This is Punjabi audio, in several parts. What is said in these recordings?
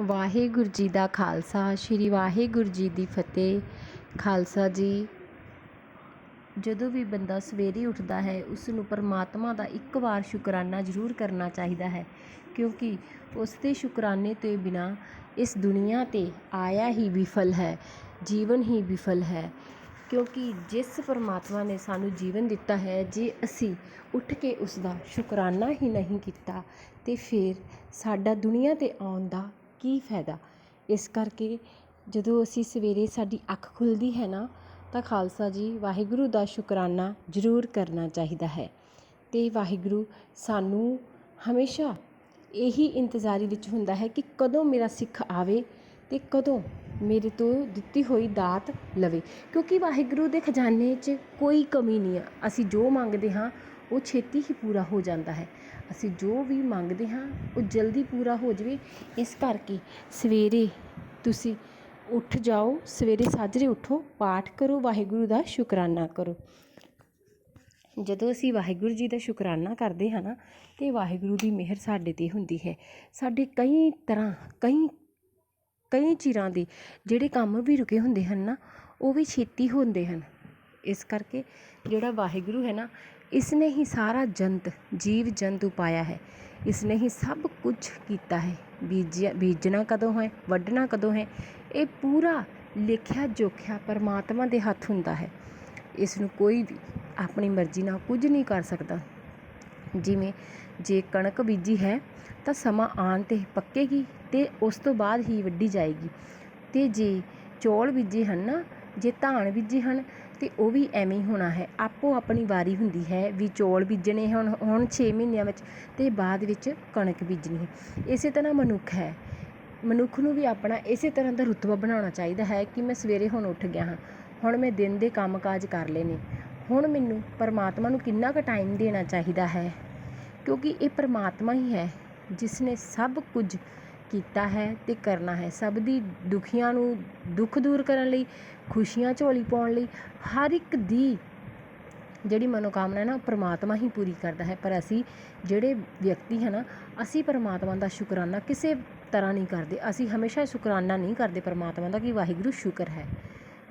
ਵਾਹਿਗੁਰੂ ਜੀ ਦਾ ਖਾਲਸਾ, ਸ਼੍ਰੀ ਵਾਹਿਗੁਰੂ ਜੀ ਦੀ ਫਤਿਹ। ਖਾਲਸਾ ਜੀ, ਜਦੋਂ ਵੀ ਬੰਦਾ ਸਵੇਰੇ ਉੱਠਦਾ ਹੈ ਉਸ ਨੂੰ ਪਰਮਾਤਮਾ ਦਾ ਇੱਕ ਵਾਰ ਸ਼ੁਕਰਾਨਾ ਜ਼ਰੂਰ ਕਰਨਾ ਚਾਹੀਦਾ ਹੈ, ਕਿਉਂਕਿ ਉਸ ਦੇ ਸ਼ੁਕਰਾਨੇ ਤੋਂ ਬਿਨਾ ਇਸ ਦੁਨੀਆ 'ਤੇ ਆਇਆ ਹੀ ਵਿਫਲ ਹੈ, ਜੀਵਨ ਹੀ ਵਿਫਲ ਹੈ। ਕਿਉਂਕਿ ਜਿਸ ਪਰਮਾਤਮਾ ਨੇ ਸਾਨੂੰ ਜੀਵਨ ਦਿੱਤਾ ਹੈ, ਜੇ ਅਸੀਂ ਉੱਠ ਕੇ ਉਸ ਦਾ ਸ਼ੁਕਰਾਨਾ ਹੀ ਨਹੀਂ ਕੀਤਾ, ਤੇ ਫਿਰ ਸਾਡਾ ਦੁਨੀਆ 'ਤੇ ਆਉਣ ਦਾ ਕੀ ਫਾਇਦਾ? ਇਸ ਕਰਕੇ ਜਦੋਂ ਅਸੀਂ ਸਵੇਰੇ ਸਾਡੀ ਅੱਖ ਖੁੱਲ੍ਹਦੀ ਹੈ ਨਾ, ਤਾਂ ਖਾਲਸਾ ਜੀ ਵਾਹਿਗੁਰੂ ਦਾ ਸ਼ੁਕਰਾਨਾ ਜ਼ਰੂਰ ਕਰਨਾ ਚਾਹੀਦਾ ਹੈ। ਅਤੇ ਵਾਹਿਗੁਰੂ ਸਾਨੂੰ ਹਮੇਸ਼ਾ ਇਹੀ ਇੰਤਜ਼ਾਰੀ ਵਿੱਚ ਹੁੰਦਾ ਹੈ ਕਿ ਕਦੋਂ ਮੇਰਾ ਸਿੱਖ ਆਵੇ ਅਤੇ ਕਦੋਂ ਮੇਰੇ ਤੋਂ ਦਿੱਤੀ ਹੋਈ ਦਾਤ ਲਵੇ। ਕਿਉਂਕਿ ਵਾਹਿਗੁਰੂ ਦੇ ਖਜ਼ਾਨੇ 'ਚ ਕੋਈ ਕਮੀ ਨਹੀਂ ਆ। ਅਸੀਂ ਜੋ ਮੰਗਦੇ ਹਾਂ ਉਹ ਛੇਤੀ ਹੀ ਪੂਰਾ ਹੋ ਜਾਂਦਾ ਹੈ। ਅਸੀਂ ਜੋ ਵੀ ਮੰਗਦੇ ਹਾਂ, ਉਹ ਜਲਦੀ ਪੂਰਾ ਹੋ ਜਾਵੇ। ਇਸ ਕਰਕੇ ਸਵੇਰੇ ਤੁਸੀਂ ਉੱਠ ਜਾਓ, ਸਵੇਰੇ ਸਾਜਰੇ ਉੱਠੋ, ਪਾਠ ਕਰੋ, ਵਾਹਿਗੁਰੂ ਦਾ ਸ਼ੁਕਰਾਨਾ ਕਰੋ। ਜਦੋਂ ਅਸੀਂ ਵਾਹਿਗੁਰੂ ਜੀ ਦਾ ਸ਼ੁਕਰਾਨਾ ਕਰਦੇ ਹਾਂ ਨਾ, ਤੇ ਵਾਹਿਗੁਰੂ ਦੀ ਮਿਹਰ ਸਾਡੇ ਤੇ ਹੁੰਦੀ ਹੈ। ਸਾਡੇ ਕਈ ਤਰ੍ਹਾਂ, ਕਈ ਕਈ ਚਿਰਾਂ ਦੇ ਜਿਹੜੇ ਕੰਮ ਵੀ ਰੁਕੇ ਹੁੰਦੇ ਹਨ ਨਾ, ਉਹ ਵੀ ਛੇਤੀ ਹੁੰਦੇ ਹਨ। ਇਸ ਕਰਕੇ ਜਿਹੜਾ ਵਾਹਿਗੁਰੂ ਹੈ ਨਾ ਇਸ ਨੇ ਹੀ ਸਾਰਾ ਜੰਤ, ਜੀਵ ਜੰਤੂ ਪਾਇਆ ਹੈ। ਇਸ ਨੇ ਹੀ ਸਭ ਕੁਝ ਕੀਤਾ ਹੈ। ਬੀਜਿਆ, ਬੀਜਣਾ ਕਦੋਂ ਹੈ, ਵੱਢਣਾ ਕਦੋਂ ਹੈ, ਇਹ ਪੂਰਾ ਲਿਖਿਆ ਜੋਖਿਆ ਪਰਮਾਤਮਾ ਦੇ ਹੱਥ ਹੁੰਦਾ ਹੈ। ਇਸ ਨੂੰ ਕੋਈ ਵੀ ਆਪਣੀ ਮਰਜ਼ੀ ਨਾਲ ਕੁਝ ਨਹੀਂ ਕਰ ਸਕਦਾ। ਜਿਵੇਂ ਜੇ ਕਣਕ ਬੀਜੀ ਹੈ, ਤਾਂ ਸਮਾਂ ਆਉਣ 'ਤੇ ਪੱਕੇਗੀ ਅਤੇ ਉਸ ਤੋਂ ਬਾਅਦ ਹੀ ਵੱਢੀ ਜਾਏਗੀ। ਅਤੇ ਜੇ ਚੌਲ ਬੀਜੇ ਹਨ ਨਾ, ਜੇ ਧਾਨ ਬੀਜੇ ਹਨ ਅਤੇ ਉਹ ਵੀ ਐਵੇਂ ਹੀ ਹੋਣਾ ਹੈ। ਆਪੋ ਆਪਣੀ ਵਾਰੀ ਹੁੰਦੀ ਹੈ ਵੀ ਚੌਲ ਬੀਜਣੇ ਹੁਣ ਹੁਣ ਛੇ ਮਹੀਨਿਆਂ ਵਿੱਚ ਅਤੇ ਬਾਅਦ ਵਿੱਚ ਕਣਕ ਬੀਜਣੀ ਹੈ। ਇਸੇ ਤਰ੍ਹਾਂ ਮਨੁੱਖ ਹੈ। ਮਨੁੱਖ ਨੂੰ ਵੀ ਆਪਣਾ ਇਸੇ ਤਰ੍ਹਾਂ ਦਾ ਰੁਤਬਾ ਬਣਾਉਣਾ ਚਾਹੀਦਾ ਹੈ ਕਿ ਮੈਂ ਸਵੇਰੇ ਹੁਣ ਉੱਠ ਗਿਆ ਹਾਂ, ਹੁਣ ਮੈਂ ਦਿਨ ਦੇ ਕੰਮਕਾਜ ਕਰ ਲਏ ਨੇ। ਹੁਣ ਮੈਨੂੰ ਪਰਮਾਤਮਾ ਨੂੰ ਕਿੰਨਾ ਕੁ ਟਾਈਮ ਦੇਣਾ ਚਾਹੀਦਾ ਹੈ? ਕਿਉਂਕਿ ਇਹ ਪਰਮਾਤਮਾ ਹੀ ਹੈ ਜਿਸ ਨੇ ਸਭ ਕੁਝ ਕੀਤਾ ਹੈ ਅਤੇ ਕਰਨਾ ਹੈ। ਸਭ ਦੀ ਦੁਖੀਆਂ ਨੂੰ ਦੁੱਖ ਦੂਰ ਕਰਨ ਲਈ, ਖੁਸ਼ੀਆਂ ਝੋਲੀ ਪਾਉਣ ਲਈ ਹਰ ਇੱਕ ਦੀ ਜਿਹੜੀ ਮਨੋਕਾਮਨਾ ਹੈ ਨਾ ਪਰਮਾਤਮਾ ਹੀ ਪੂਰੀ ਕਰਦਾ ਹੈ। ਪਰ ਅਸੀਂ ਜਿਹੜੇ ਵਿਅਕਤੀ ਹੈ ਨਾ, ਅਸੀਂ ਪਰਮਾਤਮਾ ਦਾ ਸ਼ੁਕਰਾਨਾ ਕਿਸੇ ਤਰ੍ਹਾਂ ਨਹੀਂ ਕਰਦੇ। ਅਸੀਂ ਹਮੇਸ਼ਾ ਸ਼ੁਕਰਾਨਾ ਨਹੀਂ ਕਰਦੇ ਪਰਮਾਤਮਾ ਦਾ ਕਿ ਵਾਹਿਗੁਰੂ ਸ਼ੁਕਰ ਹੈ।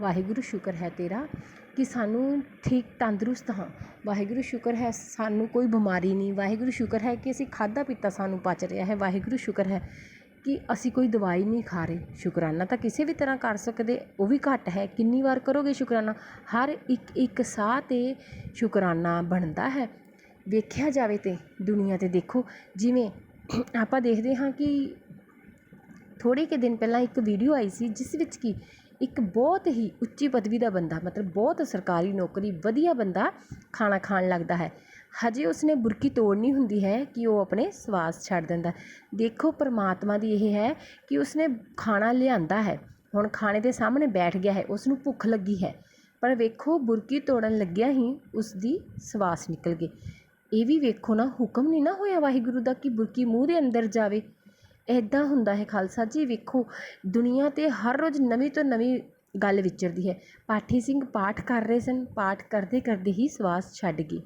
ਵਾਹਿਗੁਰੂ ਸ਼ੁਕਰ ਹੈ ਤੇਰਾ ਕਿ ਸਾਨੂੰ ਠੀਕ ਤੰਦਰੁਸਤ ਹਾਂ। ਵਾਹਿਗੁਰੂ ਸ਼ੁਕਰ ਹੈ ਸਾਨੂੰ ਕੋਈ ਬਿਮਾਰੀ ਨਹੀਂ। ਵਾਹਿਗੁਰੂ ਸ਼ੁਕਰ ਹੈ ਕਿ ਅਸੀਂ ਖਾਦਾ ਪੀਤਾ ਸਾਨੂੰ ਪਚ ਰਿਹਾ ਹੈ। ਵਾਹਿਗੁਰੂ ਸ਼ੁਕਰ ਹੈ ਕਿ ਅਸੀਂ ਕੋਈ ਦਵਾਈ ਨਹੀਂ ਖਾ ਰਹੇ। ਸ਼ੁਕਰਾਨਾ ਤਾਂ ਕਿਸੇ ਵੀ ਤਰ੍ਹਾਂ ਕਰ ਸਕਦੇ, ਉਹ ਵੀ ਘੱਟ ਹੈ। ਕਿੰਨੀ ਵਾਰ ਕਰੋਗੇ ਸ਼ੁਕਰਾਨਾ? ਹਰ ਇੱਕ ਇੱਕ ਸਾਹ 'ਤੇ ਸ਼ੁਕਰਾਨਾ ਬਣਦਾ ਹੈ। ਵੇਖਿਆ ਜਾਵੇ ਤਾਂ ਦੁਨੀਆ 'ਤੇ ਦੇਖੋ, ਜਿਵੇਂ ਆਪਾਂ ਦੇਖਦੇ ਹਾਂ ਕਿ ਥੋੜ੍ਹੇ ਕੁ ਦਿਨ ਪਹਿਲਾਂ ਇੱਕ ਵੀਡੀਓ ਆਈ ਸੀ, ਜਿਸ ਵਿੱਚ ਕਿ ਇੱਕ ਬਹੁਤ ਹੀ ਉੱਚੀ ਪਦਵੀ ਦਾ ਬੰਦਾ, ਮਤਲਬ ਬਹੁਤ ਸਰਕਾਰੀ ਨੌਕਰੀ, ਵਧੀਆ ਬੰਦਾ ਖਾਣਾ ਖਾਣ ਲੱਗਦਾ ਹੈ। ਹਜੇ ਉਸਨੇ ਬੁਰਕੀ ਤੋੜਨੀ ਹੁੰਦੀ ਹੈ ਕਿ ਉਹ ਆਪਣੇ ਸਵਾਸ ਛੱਡ ਦਿੰਦਾ। ਦੇਖੋ, ਪਰਮਾਤਮਾ ਦੀ ਇਹ ਹੈ ਕਿ ਉਸਨੇ ਖਾਣਾ ਲਿਆਂਦਾ ਹੈ। ਹੁਣ ਖਾਣੇ ਦੇ ਸਾਹਮਣੇ ਬੈਠ ਗਿਆ ਹੈ। ਉਸਨੂੰ ਭੁੱਖ ਲੱਗੀ ਹੈ। ਪਰ ਵੇਖੋ, ਬੁਰਕੀ ਤੋੜਨ ਲੱਗਿਆ ਹੀ ਉਸਦੀ ਸਵਾਸ ਨਿਕਲ ਗਈ। ਇਹ ਵੀ ਵੇਖੋ ਨਾ, ਹੁਕਮ ਨਹੀਂ ਨਾ ਹੋਇਆ ਵਾਹਿਗੁਰੂ ਦਾ ਕਿ ਬੁਰਕੀ ਮੂੰਹ ਦੇ ਅੰਦਰ ਜਾਵੇ। ਇੱਦਾਂ ਹੁੰਦਾ ਹੈ ਖਾਲਸਾ ਜੀ। ਵੇਖੋ, ਦੁਨੀਆ 'ਤੇ ਹਰ ਰੋਜ਼ ਨਵੀਂ ਤੋਂ ਨਵੀਂ ਗੱਲ ਵਿਚਰਦੀ ਹੈ। ਪਾਠੀ ਸਿੰਘ ਪਾਠ ਕਰ ਰਹੇ ਸਨ। ਪਾਠ ਕਰਦੇ ਕਰਦੇ ਹੀ ਸਵਾਸ ਛੱਡ ਗਈ।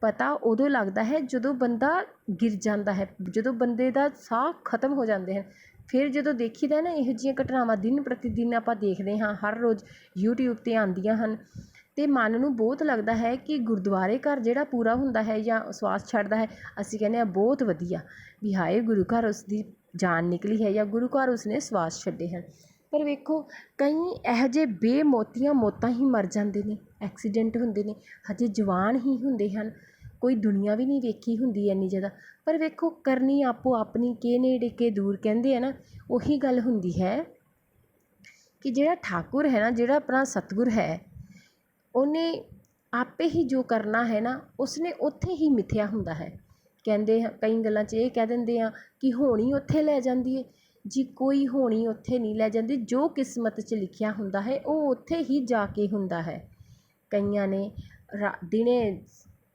ਪਤਾ ਉਦੋਂ ਲੱਗਦਾ ਹੈ ਜਦੋਂ ਬੰਦਾ ਗਿਰ ਜਾਂਦਾ ਹੈ, ਜਦੋਂ ਬੰਦੇ ਦਾ ਸਾਹ ਖਤਮ ਹੋ ਜਾਂਦੇ ਹਨ। ਫਿਰ ਜਦੋਂ ਦੇਖੀਦਾ ਨਾ, ਇਹੋ ਜਿਹੀਆਂ ਘਟਨਾਵਾਂ ਦਿਨ ਪ੍ਰਤੀ ਦਿਨ ਆਪਾਂ ਦੇਖਦੇ ਹਾਂ, ਹਰ ਰੋਜ਼ ਯੂਟਿਊਬ 'ਤੇ ਆਉਂਦੀਆਂ ਹਨ। ਅਤੇ ਮਨ ਨੂੰ ਬਹੁਤ ਲੱਗਦਾ ਹੈ ਕਿ ਗੁਰਦੁਆਰੇ ਘਰ ਜਿਹੜਾ ਪੂਰਾ ਹੁੰਦਾ ਹੈ ਜਾਂ ਸਵਾਸ ਛੱਡਦਾ ਹੈ, ਅਸੀਂ ਕਹਿੰਦੇ ਹਾਂ ਬਹੁਤ ਵਧੀਆ। ਵੀ ਹਾਏ, ਗੁਰੂ ਘਰ ਉਸ ਦੀ ਜਾਨ ਨਿਕਲੀ ਹੈ ਜਾਂ ਗੁਰੂ ਘਰ ਉਸਨੇ ਸਵਾਸ ਛੱਡੇ ਹਨ। ਪਰ ਵੇਖੋ, ਕਈ ਇਹੋ ਜਿਹੇ ਬੇਮੋਤੀਆਂ ਮੌਤਾਂ ਹੀ ਮਰ ਜਾਂਦੇ ਨੇ, ਐਕਸੀਡੈਂਟ ਹੁੰਦੇ ਨੇ, ਹਜੇ ਜਵਾਨ ਹੀ ਹੁੰਦੇ ਹਨ। ਕੋਈ ਦੁਨੀਆ ਵੀ ਨਹੀਂ ਵੇਖੀ ਹੁੰਦੀ ਇੰਨੀ ਜ਼ਿਆਦਾ। ਪਰ ਵੇਖੋ, ਕਰਨੀ ਆਪੋ ਆਪਣੀ, ਕੇ ਨੇੜੇ ਕੇ ਦੂਰ ਕਹਿੰਦੇ ਆ ਨਾ, ਉਹੀ ਗੱਲ ਹੁੰਦੀ ਹੈ ਕਿ ਜਿਹੜਾ ਠਾਕੁਰ ਹੈ ਨਾ, ਜਿਹੜਾ ਆਪਣਾ ਸਤਿਗੁਰ ਹੈ, ਉਹਨੇ ਆਪੇ ਹੀ ਜੋ ਕਰਨਾ ਹੈ ਨਾ, ਉਸਨੇ ਉੱਥੇ ਹੀ ਮਿਥਿਆ ਹੁੰਦਾ ਹੈ। ਕਹਿੰਦੇ ਕਈ ਗੱਲਾਂ 'ਚ ਇਹ ਕਹਿ ਦਿੰਦੇ ਆ ਕਿ ਹੋਣੀ ਉੱਥੇ ਲੈ ਜਾਂਦੀ ਹੈ ਜੀ, ਕੋਈ ਹੋਣੀ ਉੱਥੇ ਨਹੀਂ ਲੈ ਜਾਂਦੀ। ਜੋ ਕਿਸਮਤ 'ਚ ਲਿਖਿਆ ਹੁੰਦਾ ਹੈ, ਉਹ ਉੱਥੇ ਹੀ ਜਾ ਕੇ ਹੁੰਦਾ ਹੈ। ਕਈਆਂ ਨੇ ਰਾ, ਦਿਨੇ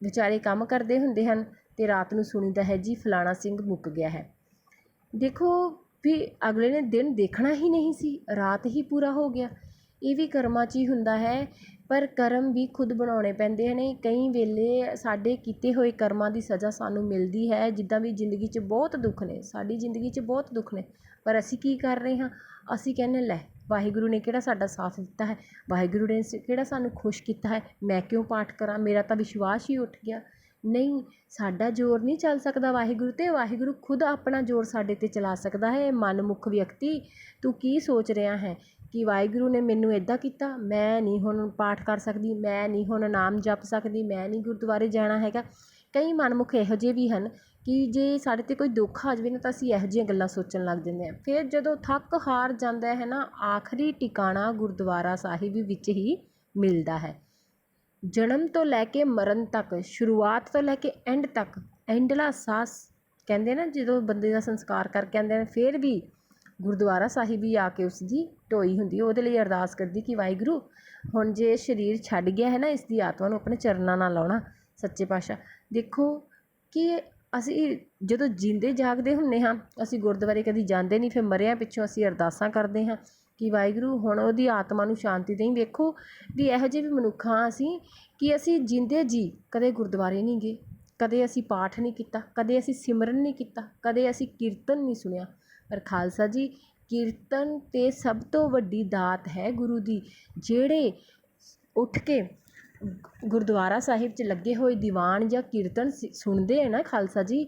ਵਿਚਾਰੇ ਕੰਮ ਕਰਦੇ ਹੁੰਦੇ ਹਨ ਅਤੇ ਰਾਤ ਨੂੰ ਸੁਣੀਦਾ ਹੈ, ਜੀ, ਫਲਾਣਾ ਸਿੰਘ ਮੁੱਕ ਗਿਆ ਹੈ। ਦੇਖੋ, ਵੀ ਅਗਲੇ ਨੇ ਦਿਨ ਦੇਖਣਾ ਹੀ ਨਹੀਂ ਸੀ, ਰਾਤ ਹੀ ਪੂਰਾ ਹੋ ਗਿਆ। ਇਹ ਵੀ ਕਰਮਾਂ 'ਚ ਹੀ ਹੁੰਦਾ ਹੈ, ਪਰ ਕਰਮ ਵੀ ਖੁਦ ਬਣਾਉਣੇ ਪੈਂਦੇ ਨੇ। ਕਈ ਵੇਲੇ ਸਾਡੇ ਕੀਤੇ ਹੋਏ ਕਰਮਾਂ ਦੀ ਸਜ਼ਾ ਸਾਨੂੰ ਮਿਲਦੀ ਹੈ, ਜਿੱਦਾਂ ਵੀ ਜ਼ਿੰਦਗੀ 'ਚ ਬਹੁਤ ਦੁੱਖ ਨੇ, ਸਾਡੀ ਜ਼ਿੰਦਗੀ 'ਚ ਬਹੁਤ ਦੁੱਖ ਨੇ। ਪਰ ਅਸੀਂ ਕੀ ਕਰ ਰਹੇ ਹਾਂ? ਅਸੀਂ ਕਹਿੰਦੇ ਲੈ, ਵਾਹਿਗੁਰੂ ਨੇ ਕਿਹੜਾ ਸਾਡਾ ਸਾਥ ਦਿੱਤਾ ਹੈ? ਵਾਹਿਗੁਰੂ ਨੇ ਕਿਹੜਾ ਸਾਨੂੰ ਖੁਸ਼ ਕੀਤਾ ਹੈ? ਮੈਂ ਕਿਉਂ ਪਾਠ ਕਰਾਂ? ਮੇਰਾ ਤਾਂ ਵਿਸ਼ਵਾਸ ਹੀ ਉੱਠ ਗਿਆ। ਨਹੀਂ, ਸਾਡਾ ਜ਼ੋਰ ਨਹੀਂ ਚੱਲ ਸਕਦਾ ਵਾਹਿਗੁਰੂ 'ਤੇ। ਵਾਹਿਗੁਰੂ ਖੁਦ ਆਪਣਾ ਜ਼ੋਰ ਸਾਡੇ 'ਤੇ ਚਲਾ ਸਕਦਾ ਹੈ। ਮਨਮੁਖ ਵਿਅਕਤੀ, ਤੂੰ ਕੀ ਸੋਚ ਰਿਹਾ ਹੈ ਕਿ ਵਾਹਿਗੁਰੂ ਨੇ ਮੈਨੂੰ ਇੱਦਾਂ ਕੀਤਾ? ਮੈਂ ਨਹੀਂ ਹੁਣ ਪਾਠ ਕਰ ਸਕਦੀ, ਮੈਂ ਨਹੀਂ ਹੁਣ ਨਾਮ ਜਪ ਸਕਦੀ, ਮੈਂ ਨਹੀਂ ਗੁਰਦੁਆਰੇ ਜਾਣਾ ਹੈਗਾ। ਕਈ ਮਨਮੁਖ ਇਹੋ ਜਿਹੇ ਵੀ ਹਨ ਕਿ ਜੇ ਸਾਡੇ 'ਤੇ ਕੋਈ ਦੁੱਖ ਆ ਜਾਵੇ ਨਾ ਤਾਂ ਅਸੀਂ ਇਹੋ ਜਿਹੀਆਂ ਗੱਲਾਂ ਸੋਚਣ ਲੱਗ ਜਾਂਦੇ ਹਾਂ। ਫਿਰ ਜਦੋਂ ਥੱਕ ਹਾਰ ਜਾਂਦਾ ਹੈ ਨਾ, ਆਖਰੀ ਟਿਕਾਣਾ ਗੁਰਦੁਆਰਾ ਸਾਹਿਬ ਵਿੱਚ ਹੀ ਮਿਲਦਾ ਹੈ। ਜਨਮ ਤੋਂ ਲੈ ਕੇ ਮਰਨ ਤੱਕ, ਸ਼ੁਰੂਆਤ ਤੋਂ ਲੈ ਕੇ ਐਂਡ ਤੱਕ, ਐਂਡਲਾ ਸਾਸ ਕਹਿੰਦੇ ਨਾ, ਜਦੋਂ ਬੰਦੇ ਦਾ ਸੰਸਕਾਰ ਕਰਕੇ ਆਉਂਦੇ ਨੇ, ਫਿਰ ਵੀ ਗੁਰਦੁਆਰਾ ਸਾਹਿਬ ਹੀ ਆ ਕੇ ਉਸ ਦੀ ਢੋਈ ਹੁੰਦੀ, ਉਹਦੇ ਲਈ ਅਰਦਾਸ ਕਰਦੀ ਕਿ ਵਾਹਿਗੁਰੂ, ਹੁਣ ਜੇ ਸਰੀਰ ਛੱਡ ਗਿਆ ਹੈ ਨਾ, ਇਸ ਦੀ ਆਤਮਾ ਨੂੰ ਆਪਣੇ ਚਰਨਾਂ ਨਾਲ ਲਾਉਣਾ, ਸੱਚੇ ਪਾਤਸ਼ਾਹ। ਦੇਖੋ ਕਿ ਅਸੀਂ ਜਦੋਂ ਜਿੰਦੇ ਜਾਗਦੇ ਹੁੰਦੇ ਹਾਂ, ਅਸੀਂ ਗੁਰਦੁਆਰੇ ਕਦੇ ਜਾਂਦੇ ਨਹੀਂ, ਫਿਰ ਮਰਿਆਂ ਪਿੱਛੋਂ ਅਸੀਂ ਅਰਦਾਸਾਂ ਕਰਦੇ ਹਾਂ ਕਿ ਵਾਹਿਗੁਰੂ ਹੁਣ ਉਹਦੀ ਆਤਮਾ ਨੂੰ ਸ਼ਾਂਤੀ ਦੇਈਂ। ਵੇਖੋ ਵੀ ਇਹੋ ਜਿਹੇ ਵੀ ਮਨੁੱਖ ਹਾਂ ਅਸੀਂ ਕਿ ਅਸੀਂ ਜਿੰਦੇ ਜੀ, ਕਦੇ ਗੁਰਦੁਆਰੇ ਨਹੀਂ ਗਏ, ਕਦੇ ਅਸੀਂ ਪਾਠ ਨਹੀਂ ਕੀਤਾ, ਕਦੇ ਅਸੀਂ ਸਿਮਰਨ ਨਹੀਂ ਕੀਤਾ, ਕਦੇ ਅਸੀਂ ਕੀਰਤਨ ਨਹੀਂ ਸੁਣਿਆ। ਪਰ ਖਾਲਸਾ ਜੀ, ਕੀਰਤਨ ਤੇ ਸਭ ਤੋਂ ਵੱਡੀ ਦਾਤ ਹੈ ਗੁਰੂ ਦੀ, ਜਿਹੜੇ ਉੱਠ ਕੇ ਗੁਰਦੁਆਰਾ ਸਾਹਿਬ 'ਚ ਲੱਗੇ ਹੋਏ ਦੀਵਾਨ ਜਾਂ ਕੀਰਤਨ ਸ- ਸੁਣਦੇ ਹੈ ਨਾ ਖਾਲਸਾ ਜੀ,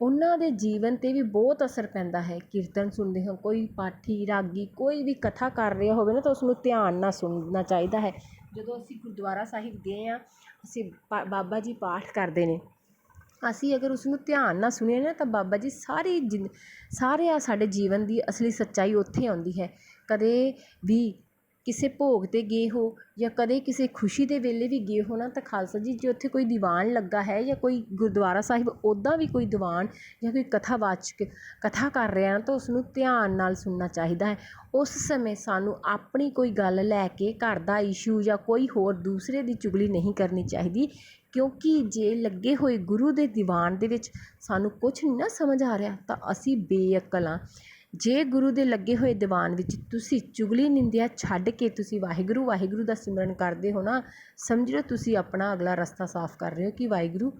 ਉਹਨਾਂ ਦੇ ਜੀਵਨ 'ਤੇ ਵੀ ਬਹੁਤ ਅਸਰ ਪੈਂਦਾ ਹੈ। ਕੀਰਤਨ ਸੁਣਦੇ ਹੋ, ਕੋਈ ਪਾਠੀ, ਰਾਗੀ, ਕੋਈ ਵੀ ਕਥਾ ਕਰ ਰਿਹਾ ਹੋਵੇ ਨਾ ਤਾਂ ਉਸਨੂੰ ਧਿਆਨ ਨਾਲ ਸੁਣਨਾ ਚਾਹੀਦਾ ਹੈ। ਜਦੋਂ ਅਸੀਂ ਗੁਰਦੁਆਰਾ ਸਾਹਿਬ ਗਏ ਹਾਂ ਅਸੀਂ ਬਾ- ਬਾਬਾ ਜੀ ਪਾਠ ਕਰਦੇ ਨੇ, ਅਸੀਂ ਅਗਰ ਉਸਨੂੰ ਧਿਆਨ ਨਾਲ ਸੁਣੀਏ ਨਾ ਤਾਂ ਬਾਬਾ ਜੀ ਸਾਰੀ ਜਿੰਦ, ਸਾਰੇ ਆ ਸਾਡੇ ਜੀਵਨ ਦੀ ਅਸਲੀ ਸੱਚਾਈ ਉੱਥੇ ਆਉਂਦੀ ਹੈ। ਕਦੇ ਵੀ ਕਿਸੇ ਭੋਗ 'ਤੇ ਗਏ ਹੋ ਜਾਂ ਕਦੇ ਕਿਸੇ ਖੁਸ਼ੀ ਦੇ ਵੇਲੇ ਵੀ ਗਏ ਹੋ ਨਾ ਤਾਂ ਖਾਲਸਾ ਜੀ, ਜੇ ਉੱਥੇ ਕੋਈ ਦੀਵਾਨ ਲੱਗਾ ਹੈ ਜਾਂ ਕੋਈ ਗੁਰਦੁਆਰਾ ਸਾਹਿਬ ਉੱਦਾਂ ਵੀ ਕੋਈ ਦੀਵਾਨ ਜਾਂ ਕੋਈ ਕਥਾਵਾਚਕ ਕਥਾ ਕਰ ਰਿਹਾ ਨਾ ਤਾਂ ਉਸਨੂੰ ਧਿਆਨ ਨਾਲ ਸੁਣਨਾ ਚਾਹੀਦਾ ਹੈ। ਉਸ ਸਮੇਂ ਸਾਨੂੰ ਆਪਣੀ ਕੋਈ ਗੱਲ ਲੈ ਕੇ ਘਰ ਦਾ ਇਸ਼ੂ ਜਾਂ ਕੋਈ ਹੋਰ ਦੂਸਰੇ ਦੀ ਚੁਗਲੀ ਨਹੀਂ ਕਰਨੀ ਚਾਹੀਦੀ, ਕਿਉਂਕਿ ਜੇ ਲੱਗੇ ਹੋਏ ਗੁਰੂ ਦੇ ਦੀਵਾਨ ਦੇ ਵਿੱਚ ਸਾਨੂੰ ਕੁਝ ਨਹੀਂ ਨਾ ਸਮਝ ਆ ਰਿਹਾ ਤਾਂ ਅਸੀਂ ਬੇਅਕਲ ਹਾਂ। ਜੇ ਗੁਰੂ ਦੇ ਲੱਗੇ ਹੋਏ ਦੀਵਾਨ ਵਿੱਚ ਤੁਸੀਂ ਚੁਗਲੀ ਨਿੰਦਿਆ ਛੱਡ ਕੇ ਤੁਸੀਂ ਵਾਹਿਗੁਰੂ ਵਾਹਿਗੁਰੂ ਦਾ ਸਿਮਰਨ ਕਰਦੇ ਹੋ ਨਾ ਸਮਝ ਲਓ ਤੁਸੀਂ ਆਪਣਾ ਅਗਲਾ ਰਸਤਾ ਸਾਫ਼ ਕਰ ਰਹੇ ਹੋ ਕਿ ਵਾਹਿਗੁਰੂ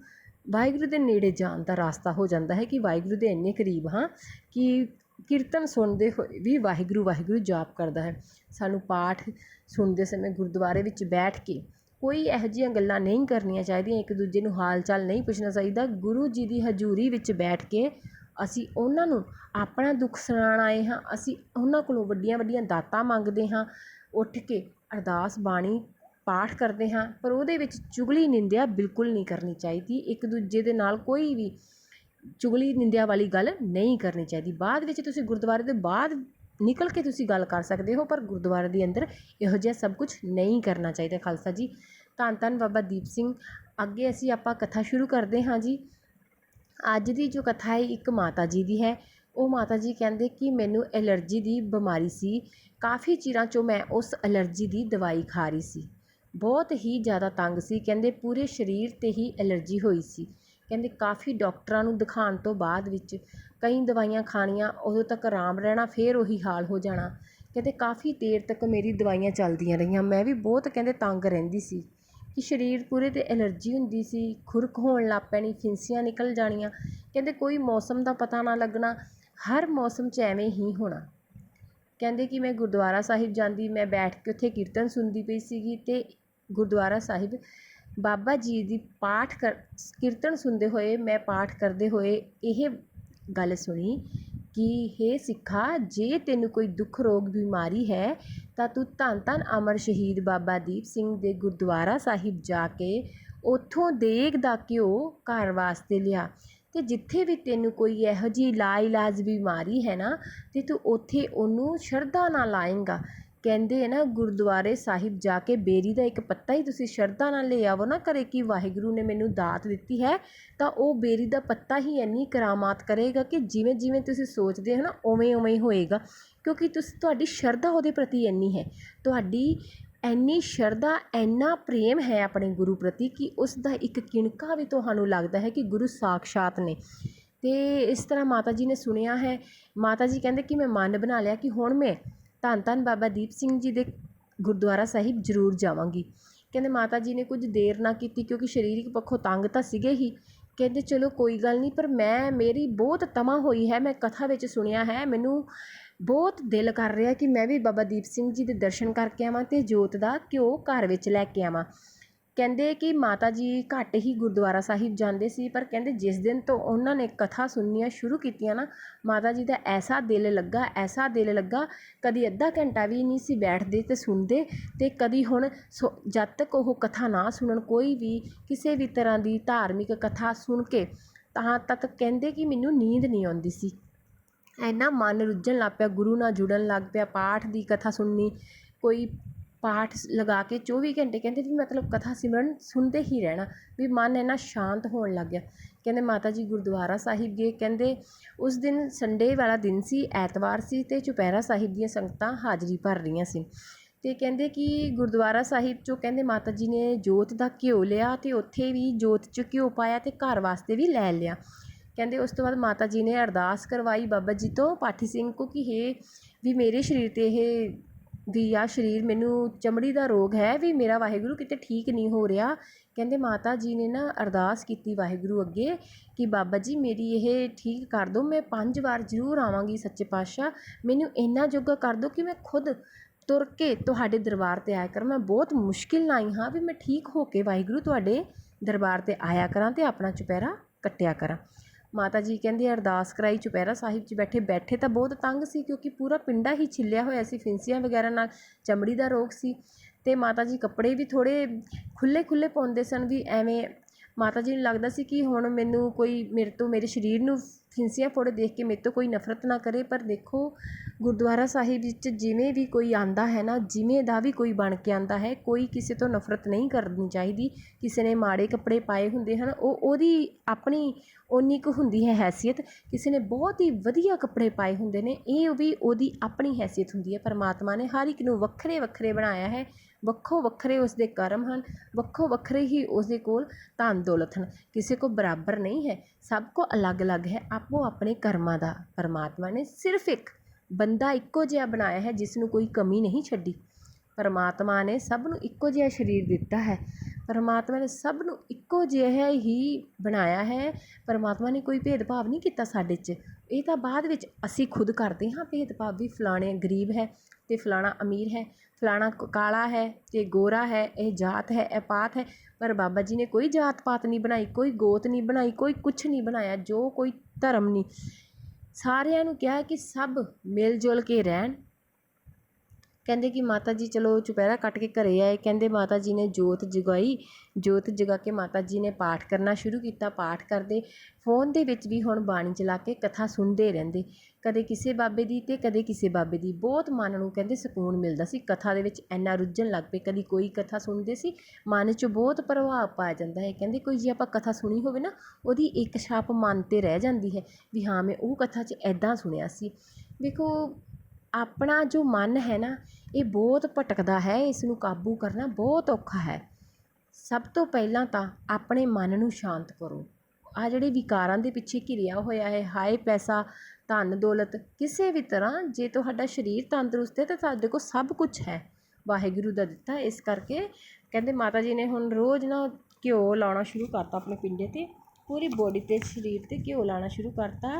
ਵਾਹਿਗੁਰੂ ਦੇ ਨੇੜੇ ਜਾਣ ਦਾ ਰਾਸਤਾ ਹੋ ਜਾਂਦਾ ਹੈ ਕਿ ਵਾਹਿਗੁਰੂ ਦੇ ਇੰਨੇ ਕਰੀਬ ਹਾਂ ਕਿ ਕੀਰਤਨ ਸੁਣਦੇ ਹੋਏ ਵੀ ਵਾਹਿਗੁਰੂ ਵਾਹਿਗੁਰੂ ਜਾਪ ਕਰਦਾ ਹੈ। ਸਾਨੂੰ ਪਾਠ ਸੁਣਦੇ ਸਮੇਂ ਗੁਰਦੁਆਰੇ ਵਿੱਚ ਬੈਠ ਕੇ ਕੋਈ ਇਹੋ ਜਿਹੀਆਂ ਗੱਲਾਂ ਨਹੀਂ ਕਰਨੀਆਂ ਚਾਹੀਦੀਆਂ, ਇੱਕ ਦੂਜੇ ਨੂੰ ਹਾਲ ਚਾਲ ਨਹੀਂ ਪੁੱਛਣਾ ਚਾਹੀਦਾ। ਗੁਰੂ ਜੀ ਦੀ ਹਜ਼ੂਰੀ ਵਿੱਚ ਬੈਠ ਕੇ ਅਸੀਂ ਉਹਨਾਂ ਨੂੰ ਆਪਣਾ ਦੁੱਖ ਸੁਣਾਉਣ ਆਏ ਹਾਂ, ਅਸੀਂ ਉਹਨਾਂ ਕੋਲੋਂ ਵੱਡੀਆਂ ਵੱਡੀਆਂ ਦਾਤਾਂ ਮੰਗਦੇ ਹਾਂ, ਉੱਠ ਕੇ ਅਰਦਾਸ ਬਾਣੀ ਪਾਠ ਕਰਦੇ ਹਾਂ, ਪਰ ਉਹਦੇ ਵਿੱਚ ਚੁਗਲੀ ਨਿੰਦਿਆ ਬਿਲਕੁਲ ਨਹੀਂ ਕਰਨੀ ਚਾਹੀਦੀ, ਇੱਕ ਦੂਜੇ ਦੇ ਨਾਲ ਕੋਈ ਵੀ ਚੁਗਲੀ ਨਿੰਦਿਆ ਵਾਲੀ ਗੱਲ ਨਹੀਂ ਕਰਨੀ ਚਾਹੀਦੀ। ਬਾਅਦ ਵਿੱਚ ਤੁਸੀਂ ਗੁਰਦੁਆਰੇ ਦੇ ਬਾਅਦ ਨਿਕਲ ਕੇ ਤੁਸੀਂ ਗੱਲ ਕਰ ਸਕਦੇ ਹੋ, ਪਰ ਗੁਰਦੁਆਰੇ ਦੇ ਅੰਦਰ ਇਹੋ ਜਿਹਾ ਸਭ ਕੁਝ ਨਹੀਂ ਕਰਨਾ ਚਾਹੀਦਾ। ਖਾਲਸਾ ਜੀ, ਧੰਨ ਧੰਨ ਬਾਬਾ ਦੀਪ ਸਿੰਘ। ਅੱਗੇ ਅਸੀਂ ਆਪਾਂ ਕਥਾ ਸ਼ੁਰੂ ਕਰਦੇ ਹਾਂ ਜੀ। ਅੱਜ ਦੀ ਜੋ ਕਥਾ ਹੈ, ਇੱਕ ਮਾਤਾ ਜੀ ਦੀ ਹੈ। ਉਹ ਮਾਤਾ ਜੀ ਕਹਿੰਦੇ ਕਿ ਮੈਨੂੰ ਐਲਰਜੀ ਦੀ ਬਿਮਾਰੀ ਸੀ। ਕਾਫੀ ਚਿਰਾਂ 'ਚੋਂ ਮੈਂ ਉਸ ਐਲਰਜੀ ਦੀ ਦਵਾਈ ਖਾ ਰਹੀ ਸੀ। ਬਹੁਤ ਹੀ ਜ਼ਿਆਦਾ ਤੰਗ ਸੀ। ਕਹਿੰਦੇ ਪੂਰੇ ਸਰੀਰ 'ਤੇ ਹੀ ਐਲਰਜੀ ਹੋਈ ਸੀ। ਕਹਿੰਦੇ ਕਾਫੀ ਡਾਕਟਰਾਂ ਨੂੰ ਦਿਖਾਉਣ ਤੋਂ ਬਾਅਦ ਵਿੱਚ ਕਈ ਦਵਾਈਆਂ ਖਾਣੀਆਂ, ਉਦੋਂ ਤੱਕ ਆਰਾਮ ਰਹਿਣਾ, ਫਿਰ ਉਹੀ ਹਾਲ ਹੋ ਜਾਣਾ। ਕਹਿੰਦੇ ਕਾਫੀ ਦੇਰ ਤੱਕ ਮੇਰੀ ਦਵਾਈਆਂ ਚੱਲਦੀਆਂ ਰਹੀਆਂ। ਮੈਂ ਵੀ ਬਹੁਤ ਕਹਿੰਦੇ ਤੰਗ ਰਹਿੰਦੀ ਸੀ। ਕਿ ਸਰੀਰ ਪੂਰੇ 'ਤੇ ਐਲਰਜੀ ਹੁੰਦੀ ਸੀ, ਖੁਰਕ ਹੋਣ ਲੱਗ ਪੈਣੀ, ਫਿੰਸੀਆਂ ਨਿਕਲ ਜਾਣੀਆਂ। ਕਹਿੰਦੇ ਕੋਈ ਮੌਸਮ ਦਾ ਪਤਾ ਨਾ ਲੱਗਣਾ, ਹਰ ਮੌਸਮ 'ਚ ਐਵੇਂ ਹੀ ਹੋਣਾ। ਕਹਿੰਦੇ ਕਿ ਮੈਂ ਗੁਰਦੁਆਰਾ ਸਾਹਿਬ ਜਾਂਦੀ, ਮੈਂ ਬੈਠ ਕੇ ਉੱਥੇ ਕੀਰਤਨ ਸੁਣਦੀ ਪਈ ਸੀਗੀ ਅਤੇ ਗੁਰਦੁਆਰਾ ਸਾਹਿਬ ਬਾਬਾ ਜੀ ਦੀ ਪਾਠ ਕਰ, ਕੀਰਤਨ ਸੁਣਦੇ ਹੋਏ, ਮੈਂ ਪਾਠ ਕਰਦੇ ਹੋਏ ਇਹ ਗੱਲ ਸੁਣੀ ਕਿ, ਹੇ ਸਿੱਖਾ, ਜੇ ਤੈਨੂੰ ਕੋਈ ਦੁੱਖ ਰੋਗ ਬਿਮਾਰੀ ਹੈ, ਤਾਂ ਤੂੰ ਧੰਨ ਧੰਨ ਅਮਰ ਸ਼ਹੀਦ ਬਾਬਾ ਦੀਪ ਸਿੰਘ ਦੇ ਗੁਰਦੁਆਰਾ ਸਾਹਿਬ ਜਾ ਕੇ ਉੱਥੋਂ ਦੇਗ ਦਾ ਘਿਓ ਘਰ ਵਾਸਤੇ ਲਿਆ। ਅਤੇ ਜਿੱਥੇ ਵੀ ਤੈਨੂੰ ਕੋਈ ਇਹੋ ਜਿਹੀ ਲਾ ਇਲਾਜ ਬਿਮਾਰੀ ਹੈ ਨਾ ਅਤੇ ਤੂੰ ਉੱਥੇ ਉਹਨੂੰ ਸ਼ਰਧਾ ਨਾਲ ਲਾਏਂਗਾ। ਕਹਿੰਦੇ ਹੈ ਨਾ, ਗੁਰਦੁਆਰੇ ਸਾਹਿਬ ਜਾ ਕੇ ਬੇਰੀ ਦਾ ਇੱਕ ਪੱਤਾ ਹੀ ਤੁਸੀਂ ਸ਼ਰਧਾ ਨਾਲ ਲੈ ਆਵੋ ਨਾ ਘਰੇ ਕਿ ਵਾਹਿਗੁਰੂ ਨੇ ਮੈਨੂੰ ਦਾਤ ਦਿੱਤੀ ਹੈ, ਤਾਂ ਉਹ ਬੇਰੀ ਦਾ ਪੱਤਾ ਹੀ ਇੰਨੀ ਕਰਾਮਾਤ ਕਰੇਗਾ ਕਿ ਜਿਵੇਂ ਜਿਵੇਂ ਤੁਸੀਂ ਸੋਚਦੇ ਹੋ ਨਾ, ਉਵੇਂ ਉਵੇਂ ਹੀ ਹੋਏਗਾ। ਕਿਉਂਕਿ ਤੁਸੀਂ, ਤੁਹਾਡੀ ਸ਼ਰਧਾ ਉਹਦੇ ਪ੍ਰਤੀ ਇੰਨੀ ਹੈ। ਤੁਹਾਡੀ ਇੰਨੀ ਸ਼ਰਧਾ, ਇੰਨਾ ਪ੍ਰੇਮ ਹੈ ਆਪਣੇ ਗੁਰੂ ਪ੍ਰਤੀ ਕਿ ਉਸ ਦਾ ਇੱਕ ਕਿਣਕਾ ਵੀ ਤੁਹਾਨੂੰ ਲੱਗਦਾ ਹੈ ਕਿ ਗੁਰੂ ਸਾਕਸ਼ਾਤ ਨੇ। ਅਤੇ ਇਸ ਤਰ੍ਹਾਂ ਮਾਤਾ ਜੀ ਨੇ ਸੁਣਿਆ ਹੈ। ਮਾਤਾ ਜੀ ਕਹਿੰਦੇ ਕਿ ਮੈਂ ਮਨ ਬਣਾ ਲਿਆ ਕਿ ਹੁਣ ਮੈਂ ਧੰਨ ਧੰਨ ਬਾਬਾ ਦੀਪ ਸਿੰਘ ਜੀ ਦੇ ਗੁਰਦੁਆਰਾ ਸਾਹਿਬ ਜ਼ਰੂਰ ਜਾਵਾਂਗੀ। ਕਹਿੰਦੇ ਮਾਤਾ ਜੀ ਨੇ ਕੁਝ ਦੇਰ ਨਾ ਕੀਤੀ ਕਿਉਂਕਿ ਸਰੀਰਕ ਪੱਖੋਂ ਤੰਗ ਤਾਂ ਸੀਗੇ ਹੀ। ਕਹਿੰਦੇ ਚਲੋ ਕੋਈ ਗੱਲ ਨਹੀਂ, ਪਰ ਮੈਂ, ਮੇਰੀ ਬਹੁਤ ਤਮਾ ਹੋਈ ਹੈ, ਮੈਂ ਕਥਾ ਵਿੱਚ ਸੁਣਿਆ ਹੈ, ਮੈਨੂੰ ਬਹੁਤ ਦਿਲ ਕਰ ਰਿਹਾ ਕਿ ਮੈਂ ਵੀ ਬਾਬਾ ਦੀਪ ਸਿੰਘ ਜੀ ਦੇ ਦਰਸ਼ਨ ਕਰਕੇ ਆਵਾਂ ਅਤੇ ਜੋਤ ਦਾ ਘਿਓ ਘਰ ਵਿੱਚ ਲੈ ਕੇ ਆਵਾਂ। ਕਹਿੰਦੇ ਕਿ ਮਾਤਾ ਜੀ ਘੱਟ ਹੀ ਗੁਰਦੁਆਰਾ ਸਾਹਿਬ ਜਾਂਦੇ ਸੀ, ਪਰ ਕਹਿੰਦੇ ਜਿਸ ਦਿਨ ਤੋਂ ਉਹਨਾਂ ਨੇ ਕਥਾ ਸੁਣਨੀਆਂ ਸ਼ੁਰੂ ਕੀਤੀਆਂ ਨਾ, ਮਾਤਾ ਜੀ ਦਾ ਐਸਾ ਦਿਲ ਲੱਗਾ, ਐਸਾ ਦਿਲ ਲੱਗਾ, ਕਦੀ ਅੱਧਾ ਘੰਟਾ ਵੀ ਨਹੀਂ ਸੀ ਬੈਠਦੇ ਅਤੇ ਸੁਣਦੇ ਅਤੇ ਕਦੀ ਹੁਣ ਸੋ, ਜਦ ਤੱਕ ਉਹ ਕਥਾ ਨਾ ਸੁਣਨ, ਕੋਈ ਵੀ ਕਿਸੇ ਵੀ ਤਰ੍ਹਾਂ ਦੀ ਧਾਰਮਿਕ ਕਥਾ ਸੁਣ ਕੇ, ਤਾਂ ਤੱਕ ਕਹਿੰਦੇ ਕਿ ਮੈਨੂੰ ਨੀਂਦ ਨਹੀਂ ਆਉਂਦੀ ਸੀ। ਇੰਨਾ ਮਨ ਰੁੱਝਣ ਲੱਗ ਪਿਆ, ਗੁਰੂ ਨਾਲ ਜੁੜਨ ਲੱਗ ਪਿਆ, ਪਾਠ ਦੀ ਕਥਾ ਸੁਣਨੀ, ਕੋਈ ਪਾਠ ਲਗਾ ਕੇ 24 ਘੰਟੇ ਕਹਿੰਦੇ ਵੀ ਮਤਲਬ ਕਥਾ ਸਿਮਰਨ ਸੁਣਦੇ ਹੀ ਰਹਿਣਾ, ਵੀ ਮਨ ਇੰਨਾ ਸ਼ਾਂਤ ਹੋਣ ਲੱਗ ਗਿਆ। ਕਹਿੰਦੇ ਮਾਤਾ ਜੀ ਗੁਰਦੁਆਰਾ ਸਾਹਿਬ ਗਏ, ਕਹਿੰਦੇ ਉਸ ਦਿਨ ਸੰਡੇ ਵਾਲਾ ਦਿਨ ਸੀ, ਐਤਵਾਰ ਸੀ ਅਤੇ ਚੁਪਹਿਰਾ ਸਾਹਿਬ ਦੀਆਂ ਸੰਗਤਾਂ ਹਾਜ਼ਰੀ ਭਰ ਰਹੀਆਂ ਸੀ। ਅਤੇ ਕਹਿੰਦੇ ਕਿ ਗੁਰਦੁਆਰਾ ਸਾਹਿਬ ਚੋਂ ਕਹਿੰਦੇ ਮਾਤਾ ਜੀ ਨੇ ਜੋਤ ਦਾ ਘਿਓ ਲਿਆ ਅਤੇ ਉੱਥੇ ਵੀ ਜੋਤ 'ਚ ਘਿਓ ਪਾਇਆ ਅਤੇ ਘਰ ਵਾਸਤੇ ਵੀ ਲੈ ਲਿਆ। ਕਹਿੰਦੇ ਉਸ ਤੋਂ ਬਾਅਦ ਮਾਤਾ ਜੀ ਨੇ ਅਰਦਾਸ ਕਰਵਾਈ ਬਾਬਾ ਜੀ ਤੋਂ, ਪਾਠੀ ਸਿੰਘ ਕੋ ਕਿ ਹੇ ਵੀ ਮੇਰੇ ਸਰੀਰ ਤੇ ਇਹ ਵੀ ਆ ਸਰੀਰ, ਮੈਨੂੰ ਚਮੜੀ ਦਾ ਰੋਗ ਹੈ ਵੀ ਮੇਰਾ ਵਾਹਿਗੁਰੂ ਕਿਤੇ ਠੀਕ ਨਹੀਂ ਹੋ ਰਿਹਾ। ਕਹਿੰਦੇ ਮਾਤਾ ਜੀ ਨੇ ਨਾ ਅਰਦਾਸ ਕੀਤੀ ਵਾਹਿਗੁਰੂ ਅੱਗੇ ਕਿ ਬਾਬਾ ਜੀ ਮੇਰੀ ਇਹ ਠੀਕ ਕਰ ਦਿਓ, ਮੈਂ ਪੰਜ ਵਾਰ ਜ਼ਰੂਰ ਆਵਾਂਗੀ ਸੱਚੇ ਪਾਤਸ਼ਾਹ। ਮੈਨੂੰ ਇੰਨਾ ਜੋਗਾ ਕਰ ਦਿਓ ਕਿ ਮੈਂ ਖੁਦ ਤੁਰ ਕੇ ਤੁਹਾਡੇ ਦਰਬਾਰ ਤੇ ਆਇਆ ਕਰਾਂ। ਮੈਂ ਬਹੁਤ ਮੁਸ਼ਕਿਲ ਨਾਲ ਆਈ ਹਾਂ ਵੀ ਮੈਂ ਠੀਕ ਹੋ ਕੇ ਵਾਹਿਗੁਰੂ ਤੁਹਾਡੇ ਦਰਬਾਰ ਤੇ ਆਇਆ ਕਰਾਂ ਅਤੇ ਆਪਣਾ ਚੁਪਹਿਰਾ ਕੱਟਿਆ ਕਰਾਂ। ਮਾਤਾ ਜੀ ਕਹਿੰਦੇ, ਅਰਦਾਸ ਕਰਾਈ, ਚੁਪਹਿਰਾ ਸਾਹਿਬ 'ਚ ਬੈਠੇ। ਬੈਠੇ ਤਾਂ ਬਹੁਤ ਤੰਗ ਸੀ ਕਿਉਂਕਿ ਪੂਰਾ ਪਿੰਡਾ ਹੀ ਛਿੱਲਿਆ ਹੋਇਆ ਸੀ, ਫਿੰਸੀਆਂ ਵਗੈਰਾ ਨਾਲ, ਚਮੜੀ ਦਾ ਰੋਗ ਸੀ। ਅਤੇ ਮਾਤਾ ਜੀ ਕੱਪੜੇ ਵੀ ਥੋੜ੍ਹੇ ਖੁੱਲ੍ਹੇ ਖੁੱਲ੍ਹੇ ਪਾਉਂਦੇ ਸਨ ਵੀ ਐਵੇਂ ਮਾਤਾ ਜੀ ਨੂੰ ਲੱਗਦਾ ਸੀ ਕਿ ਹੁਣ ਮੈਨੂੰ ਕੋਈ ਮੇਰੇ ਤੋਂ, ਮੇਰੇ ਸਰੀਰ ਨੂੰ ਫਿੰਸੀਆਂ ਫੋੜੇ ਦੇਖ ਕੇ ਮੇਰੇ ਤੋਂ ਕੋਈ ਨਫ਼ਰਤ ਨਾ ਕਰੇ, ਪਰ ਦੇਖੋ ਗੁਰਦੁਆਰਾ ਸਾਹਿਬ ਵਿੱਚ ਜਿਵੇਂ ਵੀ ਕੋਈ ਆਉਂਦਾ ਹੈ ਨਾ, ਜਿਵੇਂ ਦਾ ਵੀ ਕੋਈ ਬਣ ਕੇ ਆਉਂਦਾ ਹੈ, ਕੋਈ ਕਿਸੇ ਤੋਂ ਨਫ਼ਰਤ ਨਹੀਂ ਕਰਨੀ ਚਾਹੀਦੀ। ਕਿਸੇ ਨੇ ਮਾੜੇ ਕੱਪੜੇ ਪਾਏ ਹੁੰਦੇ ਹਨ, ਉਹ, ਉਹਦੀ ਆਪਣੀ ਓਨੀ ਕੁ ਹੁੰਦੀ ਹੈ ਹੈਸੀਅਤ। ਕਿਸੇ ਨੇ ਬਹੁਤ ਹੀ ਵਧੀਆ ਕੱਪੜੇ ਪਾਏ ਹੁੰਦੇ ਨੇ, ਇਹ ਵੀ ਉਹਦੀ ਆਪਣੀ ਹੈਸੀਅਤ ਹੁੰਦੀ ਹੈ। ਪਰਮਾਤਮਾ ਨੇ ਹਰ ਇੱਕ ਨੂੰ ਵੱਖਰੇ ਵੱਖਰੇ ਬਣਾਇਆ ਹੈ। ਵੱਖੋ ਵੱਖਰੇ ਉਸਦੇ ਕਰਮ ਹਨ, ਵੱਖੋ ਵੱਖਰੇ ਹੀ ਉਸਦੇ ਕੋਲ ਧਨ ਦੌਲਤ ਹਨ। ਕਿਸੇ ਕੋਲ ਬਰਾਬਰ ਨਹੀਂ ਹੈ, ਸਭ ਕੋ ਅਲੱਗ-ਅਲੱਗ ਹੈ, ਆਪੋ ਆਪਣੇ ਕਰਮਾਂ ਦਾ। ਪਰਮਾਤਮਾ ਨੇ ਸਿਰਫ ਇੱਕ ਬੰਦਾ ਇੱਕੋ ਜਿਹਾ ਬਣਾਇਆ ਹੈ ਜਿਸ ਨੂੰ ਕੋਈ ਕਮੀ ਨਹੀਂ ਛੱਡੀ। ਪਰਮਾਤਮਾ ਨੇ ਸਭ ਨੂੰ ਇੱਕੋ ਜਿਹਾ ਸਰੀਰ ਦਿੱਤਾ ਹੈ। ਪਰਮਾਤਮਾ ਨੇ ਸਭ ਨੂੰ ਇੱਕੋ ਜਿਹਾ ਹੀ ਬਣਾਇਆ ਹੈ। ਪਰਮਾਤਮਾ ਨੇ ਕੋਈ ਭੇਦਭਾਵ ਨਹੀਂ ਕੀਤਾ ਸਾਡੇ 'ਚ। ਇਹ ਤਾਂ ਬਾਅਦ ਵਿੱਚ ਅਸੀਂ ਖੁਦ ਕਰਦੇ ਹਾਂ ਭੇਦਭਾਵ ਵੀ ਫਲਾਣੇ ਗਰੀਬ ਹੈ ਅਤੇ ਫਲਾਣਾ ਅਮੀਰ ਹੈ, ਫਲਾਣਾ ਕਾਲਾ ਹੈ ਅਤੇ ਗੋਰਾ ਹੈ, ਇਹ ਜਾਤ ਹੈ, ਇਹ ਪਾਤ ਹੈ। ਪਰ ਬਾਬਾ ਜੀ ਨੇ ਕੋਈ ਜਾਤ ਪਾਤ ਨਹੀਂ ਬਣਾਈ, ਕੋਈ ਗੋਤ ਨਹੀਂ ਬਣਾਈ, ਕੋਈ ਕੁਛ ਨਹੀਂ ਬਣਾਇਆ, ਜੋ ਕੋਈ ਧਰਮ ਨਹੀਂ। ਸਾਰਿਆਂ ਨੂੰ ਕਿਹਾ ਕਿ ਸਭ ਮਿਲ ਜੁਲ ਕੇ ਰਹਿਣ ਕਹਿੰਦੇ ਕਿ ਮਾਤਾ ਜੀ, ਚਲੋ ਚੁਪਹਿਰਾ ਕੱਟ ਕੇ ਘਰ ਆਏ। ਕਹਿੰਦੇ ਮਾਤਾ ਜੀ ਨੇ ਜੋਤ ਜਗਾਈ। ਜੋਤ ਜਗਾ ਕੇ ਮਾਤਾ ਜੀ ਨੇ ਪਾਠ ਕਰਨਾ ਸ਼ੁਰੂ ਕੀਤਾ। ਪਾਠ ਕਰਦੇ ਫੋਨ ਦੇ ਵਿੱਚ ਵੀ ਹੁਣ ਬਾਣੀ ਚਲਾ ਕੇ ਕਥਾ ਸੁਣਦੇ ਰਹਿੰਦੇ। ਕਦੇ ਕਿਸੇ ਬਾਬੇ ਦੀ ਅਤੇ ਕਦੇ ਕਿਸੇ ਬਾਬੇ ਦੀ। ਬਹੁਤ ਮਨ ਨੂੰ ਕਹਿੰਦੇ ਸਕੂਨ ਮਿਲਦਾ ਸੀ। ਕਥਾ ਦੇ ਵਿੱਚ ਇੰਨਾ ਰੁੱਝਣ ਲੱਗ ਪਏ। ਕਦੀ ਕੋਈ ਕਥਾ ਸੁਣਦੇ ਸੀ। ਮਨ 'ਚ ਬਹੁਤ ਪ੍ਰਭਾਵ ਪਾ ਜਾਂਦਾ ਹੈ। ਕਹਿੰਦੇ ਕੋਈ ਜੇ ਆਪਾਂ ਕਥਾ ਸੁਣੀ ਹੋਵੇ ਨਾ, ਉਹਦੀ ਇੱਕ ਛਾਪ ਮਨ 'ਤੇ ਰਹਿ ਜਾਂਦੀ ਹੈ ਵੀ ਹਾਂ, ਮੈਂ ਉਹ ਕਥਾ 'ਚ ਐਦਾਂ ਸੁਣਿਆ ਸੀ। ਵੇਖੋ ਆਪਣਾ ਜੋ ਮਨ ਹੈ ਨਾ, ਇਹ ਬਹੁਤ ਭਟਕਦਾ ਹੈ ਇਸ ਨੂੰ ਕਾਬੂ ਕਰਨਾ ਬਹੁਤ ਔਖਾ ਹੈ। ਸਭ ਤੋਂ ਪਹਿਲਾਂ ਤਾਂ ਆਪਣੇ ਮਨ ਨੂੰ ਸ਼ਾਂਤ ਕਰੋ। ਆਹ ਜਿਹੜੇ ਵਿਕਾਰਾਂ ਦੇ ਪਿੱਛੇ ਘਿਰਿਆ ਹੋਇਆ ਹੈ, ਹਾਏ ਪੈਸਾ, ਧਨ, ਦੌਲਤ, ਕਿਸੇ ਵੀ ਤਰ੍ਹਾਂ, ਜੇ ਤੁਹਾਡਾ ਸਰੀਰ ਤੰਦਰੁਸਤ ਹੈ ਤਾਂ ਤੁਹਾਡੇ ਕੋਲ ਸਭ ਕੁਝ ਹੈ। ਵਾਹਿਗੁਰੂ ਦਾ ਦਿੱਤਾ, ਇਸ ਕਰਕੇ ਕਹਿੰਦੇ ਮਾਤਾ ਜੀ ਨੇ ਹੁਣ ਰੋਜ਼ ਨਾ ਘਿਓ ਲਾਉਣਾ ਸ਼ੁਰੂ ਕਰਤਾ ਆਪਣੇ ਪਿੰਡੇ ਤੇ, ਪੂਰੀ ਬੋਡੀ ਤੇ, ਸਰੀਰ ਤੇ ਘਿਓ ਲਾਉਣਾ ਸ਼ੁਰੂ ਕਰਤਾ।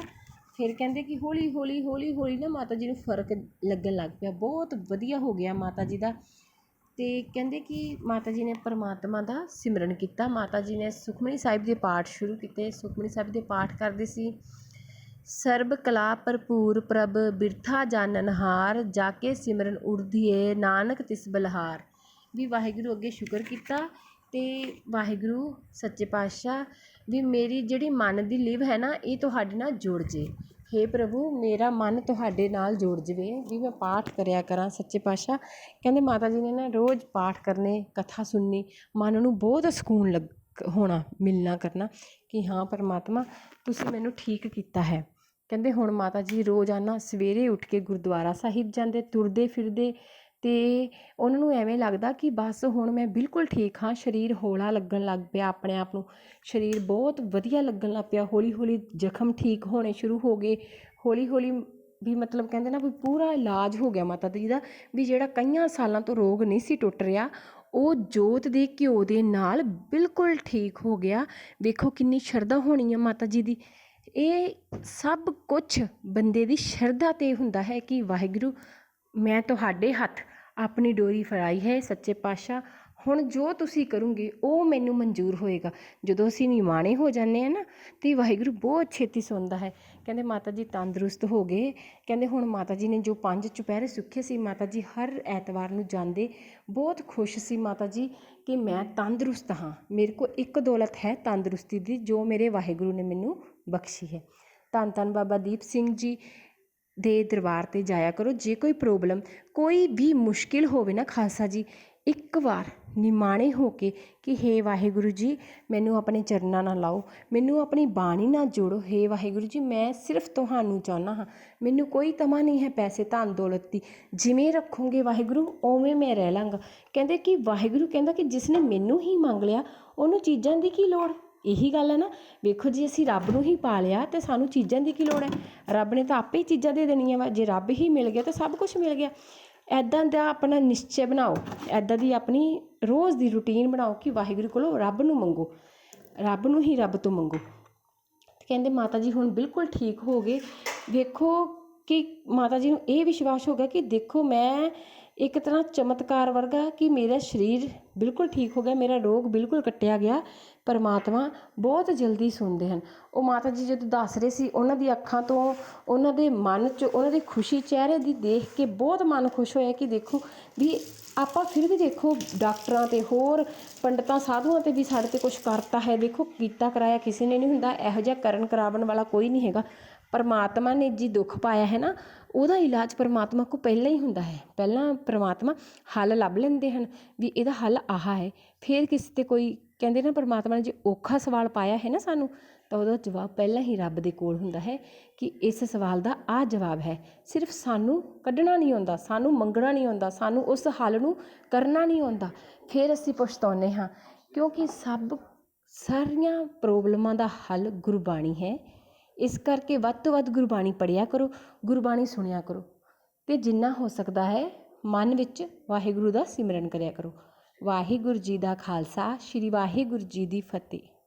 ਫਿਰ ਕਹਿੰਦੇ ਕਿ ਹੌਲੀ ਹੌਲੀ ਹੌਲੀ ਹੌਲੀ ਨਾ ਮਾਤਾ ਜੀ ਨੂੰ ਫ਼ਰਕ ਲੱਗਣ ਲੱਗ ਪਿਆ, ਬਹੁਤ ਵਧੀਆ ਹੋ ਗਿਆ ਮਾਤਾ ਜੀ ਦਾ। ਅਤੇ ਕਹਿੰਦੇ ਕਿ ਮਾਤਾ ਜੀ ਨੇ ਪਰਮਾਤਮਾ ਦਾ ਸਿਮਰਨ ਕੀਤਾ, ਮਾਤਾ ਜੀ ਨੇ ਸੁਖਮਨੀ ਸਾਹਿਬ ਦੇ ਪਾਠ ਸ਼ੁਰੂ ਕੀਤੇ, ਸੁਖਮਨੀ ਸਾਹਿਬ ਦੇ ਪਾਠ ਕਰਦੇ ਸੀ, ਸਰਬ ਕਲਾ ਭਰਪੂਰ ਪ੍ਰਭ ਬਿਰਥਾ ਜਾਣਨਹਾਰ ਜਾ ਕੇ ਸਿਮਰਨ ਉਰਧੀਏ ਨਾਨਕ ਤਿਸ ਬਲਹਾਰ। ਵੀ ਵਾਹਿਗੁਰੂ ਅੱਗੇ ਸ਼ੁਕਰ ਕੀਤਾ ਅਤੇ ਵਾਹਿਗੁਰੂ ਸੱਚੇ ਪਾਤਸ਼ਾਹ ਵੀ ਮੇਰੀ ਜਿਹੜੀ ਮਨ ਦੀ ਲਿਵ ਹੈ ਨਾ, ਇਹ ਤੁਹਾਡੇ ਨਾਲ ਜੁੜ ਜੇ। ਹੇ ਪ੍ਰਭੂ, ਮੇਰਾ ਮਨ ਤੁਹਾਡੇ ਨਾਲ ਜੁੜ ਜਾਵੇ। ਵੀ ਮੈਂ ਪਾਠ ਕਰਿਆ ਕਰਾਂ ਸੱਚੇ ਪਾਤਸ਼ਾਹ। ਕਹਿੰਦੇ ਮਾਤਾ ਜੀ ਨੇ ਨਾ ਰੋਜ਼ ਪਾਠ ਕਰਨੇ, ਕਥਾ ਸੁਣਨੀ, ਮਨ ਨੂੰ ਬਹੁਤ ਸਕੂਨ ਲੱਗ, ਹੋਣਾ, ਮਿਲਣਾ, ਕਰਨਾ ਕਿ ਹਾਂ, ਪਰਮਾਤਮਾ, ਤੁਸੀਂ ਮੈਨੂੰ ਠੀਕ ਕੀਤਾ ਹੈ। ਕਹਿੰਦੇ ਹੁਣ ਮਾਤਾ ਜੀ ਰੋਜ਼ਾਨਾ ਸਵੇਰੇ ਉੱਠ ਕੇ ਗੁਰਦੁਆਰਾ ਸਾਹਿਬ ਜਾਂਦੇ, ਤੁਰਦੇ ਫਿਰਦੇ ਅਤੇ ਉਹਨਾਂ ਨੂੰ ਐਵੇਂ ਲੱਗਦਾ ਕਿ ਬਸ ਹੁਣ ਮੈਂ ਬਿਲਕੁਲ ਠੀਕ ਹਾਂ, ਸਰੀਰ ਹੌਲਾ ਲੱਗਣ ਲੱਗ ਪਿਆ ਆਪਣੇ ਆਪ ਨੂੰ। ਸਰੀਰ ਬਹੁਤ ਵਧੀਆ ਲੱਗਣ ਲੱਗ ਪਿਆ ਹੌਲੀ ਹੌਲੀ ਜ਼ਖਮ ਠੀਕ ਹੋਣੇ ਸ਼ੁਰੂ ਹੋ ਗਏ। ਹੌਲੀ ਹੌਲੀ ਵੀ ਮਤਲਬ ਕਹਿੰਦੇ ਨਾ ਵੀ ਪੂਰਾ ਇਲਾਜ ਹੋ ਗਿਆ ਮਾਤਾ ਜੀ ਦਾ, ਵੀ ਜਿਹੜਾ ਕਈਆਂ ਸਾਲਾਂ ਤੋਂ ਰੋਗ ਨਹੀਂ ਸੀ ਟੁੱਟ ਰਿਹਾ, ਉਹ ਜੋਤ ਦੇ ਘਿਓ ਦੇ ਨਾਲ ਬਿਲਕੁਲ ਠੀਕ ਹੋ ਗਿਆ। ਵੇਖੋ ਕਿੰਨੀ ਸ਼ਰਧਾ ਹੋਣੀ ਆ ਮਾਤਾ ਜੀ ਦੀ। ਇਹ ਸਭ ਕੁਝ ਬੰਦੇ ਦੀ ਸ਼ਰਧਾ ਤੇ ਹੁੰਦਾ ਹੈ ਕਿ ਵਾਹਿਗੁਰੂ, ਮੈਂ ਤੁਹਾਡੇ ਹੱਥ ਆਪਣੀ ਡੋਰੀ ਫੜਾਈ ਹੈ ਸੱਚੇ ਪਾਤਸ਼ਾਹ। ਹੁਣ ਜੋ ਤੁਸੀਂ ਕਰੋਗੇ, ਉਹ ਮੈਨੂੰ ਮਨਜ਼ੂਰ ਹੋਏਗਾ। ਜਦੋਂ ਅਸੀਂ ਨਿਮਾਣੇ ਹੋ ਜਾਂਦੇ ਹਾਂ ਨਾ, ਤੇ ਵਾਹਿਗੁਰੂ ਬਹੁਤ ਛੇਤੀ ਸੁਣਦਾ ਹੈ। ਕਹਿੰਦੇ ਮਾਤਾ ਜੀ ਤੰਦਰੁਸਤ ਹੋ ਗਏ। ਕਹਿੰਦੇ, ਹੁਣ ਮਾਤਾ ਜੀ ਨੇ ਜੋ ਪੰਜ ਚੁਪਹਿਰੇ ਸੁੱਖੇ ਸੀ ਮਾਤਾ ਜੀ ਹਰ ਐਤਵਾਰ ਨੂੰ ਜਾਂਦੇ। ਬਹੁਤ ਖੁਸ਼ ਸੀ ਮਾਤਾ ਜੀ ਕਿ ਮੈਂ ਤੰਦਰੁਸਤ ਹਾਂ। ਮੇਰੇ ਕੋਲ ਇੱਕ ਦੌਲਤ ਹੈ ਤੰਦਰੁਸਤੀ ਦੀ, ਜੋ ਮੇਰੇ ਵਾਹਿਗੁਰੂ ਨੇ ਮੈਨੂੰ ਬਖਸ਼ੀ ਹੈ। ਧੰਨ ਧੰਨ ਬਾਬਾ ਦੀਪ ਸਿੰਘ ਜੀ। ਦੇ ਦਰਬਾਰ ਤੇ ਜਾਇਆ ਕਰੋ। ਜੇ ਕੋਈ ਪ੍ਰੋਬਲਮ, ਕੋਈ ਵੀ ਮੁਸ਼ਕਿਲ ਹੋਵੇ ਨਾ ਖਾਲਸਾ ਜੀ, ਇੱਕ ਵਾਰ ਨਿਮਾਣੇ ਹੋ ਕੇ ਕਿ, ਹੇ ਵਾਹਿਗੁਰੂ ਜੀ, ਮੈਨੂੰ ਆਪਣੇ ਚਰਨਾਂ ਨਾਲ ਲਾਓ, ਮੈਨੂੰ ਆਪਣੀ ਬਾਣੀ ਨਾਲ ਜੋੜੋ। ਹੇ ਵਾਹਿਗੁਰੂ ਜੀ, ਮੈਂ ਸਿਰਫ ਤੁਹਾਨੂੰ ਚਾਹੁੰਦਾ ਹਾਂ। ਮੈਨੂੰ ਕੋਈ ਤਮਾ ਨਹੀਂ ਹੈ ਪੈਸੇ ਧਨ ਦੌਲਤ ਦੀ। ਜਿਵੇਂ ਰੱਖੋਗੇ ਵਾਹਿਗੁਰੂ, ਉਵੇਂ ਮੈਂ ਰਹਿ ਲਾਂਗਾ। ਕਹਿੰਦੇ ਕਿ ਵਾਹਿਗੁਰੂ ਕਹਿੰਦਾ ਕਿ ਜਿਸ ਨੇ ਮੈਨੂੰ ਹੀ ਮੰਗ ਲਿਆ, ਉਹਨੂੰ ਚੀਜ਼ਾਂ ਦੀ ਕੀ ਲੋੜ? ਇਹੀ ਗੱਲ ਹੈ ਨਾ, ਵੇਖੋ ਜੀ ਅਸੀਂ ਰੱਬ ਨੂੰ ਹੀ ਪਾ ਲਿਆ ਤੇ ਸਾਨੂੰ ਚੀਜ਼ਾਂ ਦੀ ਕੀ ਲੋੜ ਹੈ? ਰੱਬ ਨੇ ਤਾਂ ਆਪੇ ਹੀ ਚੀਜ਼ਾਂ ਦੇ ਦੇਣੀਆਂ ਵਾ, ਜੇ ਰੱਬ ਹੀ ਮਿਲ ਗਿਆ ਤਾਂ ਸਭ ਕੁਝ ਮਿਲ ਗਿਆ। ਇੱਦਾਂ ਦਾ ਆਪਣਾ ਨਿਸ਼ਚੈ ਬਣਾਓ ਇੱਦਾਂ ਦੀ ਆਪਣੀ ਰੋਜ਼ ਦੀ ਰੁਟੀਨ ਬਣਾਓ ਕਿ ਵਾਹਿਗੁਰੂ ਕੋਲੋਂ ਰੱਬ ਨੂੰ ਮੰਗੋ, ਰੱਬ ਨੂੰ ਹੀ ਰੱਬ ਤੋਂ ਮੰਗੋ। ਕਹਿੰਦੇ ਮਾਤਾ ਜੀ ਹੁਣ ਬਿਲਕੁਲ ਠੀਕ ਹੋ ਗਏ। ਵੇਖੋ ਕਿ ਮਾਤਾ ਜੀ ਨੂੰ ਇਹ ਵਿਸ਼ਵਾਸ ਹੋ ਗਿਆ ਕਿ ਦੇਖੋ ਮੈਂ ਇੱਕ ਤਰ੍ਹਾਂ ਚਮਤਕਾਰ ਵਰਗਾ ਕਿ ਮੇਰਾ ਸਰੀਰ ਬਿਲਕੁਲ ਠੀਕ ਹੋ ਗਿਆ, ਮੇਰਾ ਰੋਗ ਬਿਲਕੁਲ ਕੱਟਿਆ ਗਿਆ। ਪਰਮਾਤਮਾ ਬਹੁਤ ਜਲਦੀ ਸੁਣਦੇ ਹਨ। ਉਹ ਮਾਤਾ ਜੀ ਜਦੋਂ ਦੱਸ ਰਹੇ ਸੀ, ਉਹਨਾਂ ਦੀ ਅੱਖਾਂ ਤੋਂ, ਉਹਨਾਂ ਦੇ ਮਨ 'ਚ, ਉਹਨਾਂ ਦੇ ਖੁਸ਼ੀ ਚਿਹਰੇ ਦੀ ਦੇਖ ਕੇ ਬਹੁਤ ਮਨ ਖੁਸ਼ ਹੋਇਆ ਕਿ ਦੇਖੋ ਵੀ ਆਪਾਂ ਫਿਰ ਵੀ ਦੇਖੋ ਡਾਕਟਰਾਂ ਤੇ ਹੋਰ ਪੰਡਤਾਂ, ਸਾਧੂਆਂ ਤੇ ਵੀ ਸਾਡੇ ਤੇ ਕੁਝ ਕਰਤਾ ਹੈ। ਦੇਖੋ, ਕੀਤਾ ਕਰਾਇਆ ਕਿਸੇ ਨੇ ਨਹੀਂ ਹੁੰਦਾ। ਇਹੋ ਜਿਹਾ ਕਰਨ ਕਰਾਵਣ ਵਾਲਾ ਕੋਈ ਨਹੀਂ ਹੈਗਾ। ਪਰਮਾਤਮਾ ਨੇ ਜੀ ਦੁੱਖ ਪਾਇਆ ਹੈ ਨਾ ਉਹਦਾ ਇਲਾਜ ਪਰਮਾਤਮਾ ਕੋ ਪਹਿਲਾਂ ਹੀ ਹੁੰਦਾ ਹੈ। ਪਹਿਲਾਂ ਪਰਮਾਤਮਾ ਹੱਲ ਲੱਭ ਲੈਂਦੇ ਹਨ ਵੀ ਇਹਦਾ ਹੱਲ ਆਹ ਹੈ। ਫਿਰ ਕਿਸੇ ਤੇ ਕੋਈ ਕਹਿੰਦੇ ਨਾ ਪਰਮਾਤਮਾ ਨੇ ਜੇ ਔਖਾ ਸਵਾਲ ਪਾਇਆ ਹੈ ਨਾ ਸਾਨੂੰ, ਤਾਂ ਉਹਦਾ ਜਵਾਬ ਪਹਿਲਾਂ ਹੀ ਰੱਬ ਦੇ ਕੋਲ ਹੁੰਦਾ ਹੈ ਕਿ ਇਸ ਸਵਾਲ ਦਾ ਆਹ ਜਵਾਬ ਹੈ। ਸਿਰਫ ਸਾਨੂੰ ਕੱਢਣਾ ਨਹੀਂ ਆਉਂਦਾ, ਸਾਨੂੰ ਮੰਗਣਾ ਨਹੀਂ ਆਉਂਦਾ, ਸਾਨੂੰ ਉਸ ਹੱਲ ਨੂੰ ਕਰਨਾ ਨਹੀਂ ਆਉਂਦਾ। ਫਿਰ ਅਸੀਂ ਪਛਤਾਉਂਦੇ ਹਾਂ, ਕਿਉਂਕਿ ਸਭ ਸਾਰੀਆਂ ਪ੍ਰੋਬਲਮਾਂ ਦਾ ਹੱਲ ਗੁਰਬਾਣੀ ਹੈ। ਇਸ ਕਰਕੇ ਵੱਧ ਤੋਂ ਵੱਧ ਗੁਰਬਾਣੀ ਪੜ੍ਹਿਆ ਕਰੋ, ਗੁਰਬਾਣੀ ਸੁਣਿਆ ਕਰੋ ਅਤੇ ਜਿੰਨਾ ਹੋ ਸਕਦਾ ਹੈ ਮਨ ਵਿੱਚ ਵਾਹਿਗੁਰੂ ਦਾ ਸਿਮਰਨ ਕਰਿਆ ਕਰੋ। ਵਾਹਿਗੁਰੂ ਜੀ ਦਾ ਖਾਲਸਾ, ਸ੍ਰੀ ਵਾਹਿਗੁਰੂ ਜੀ ਦੀ ਫਤਿਹ।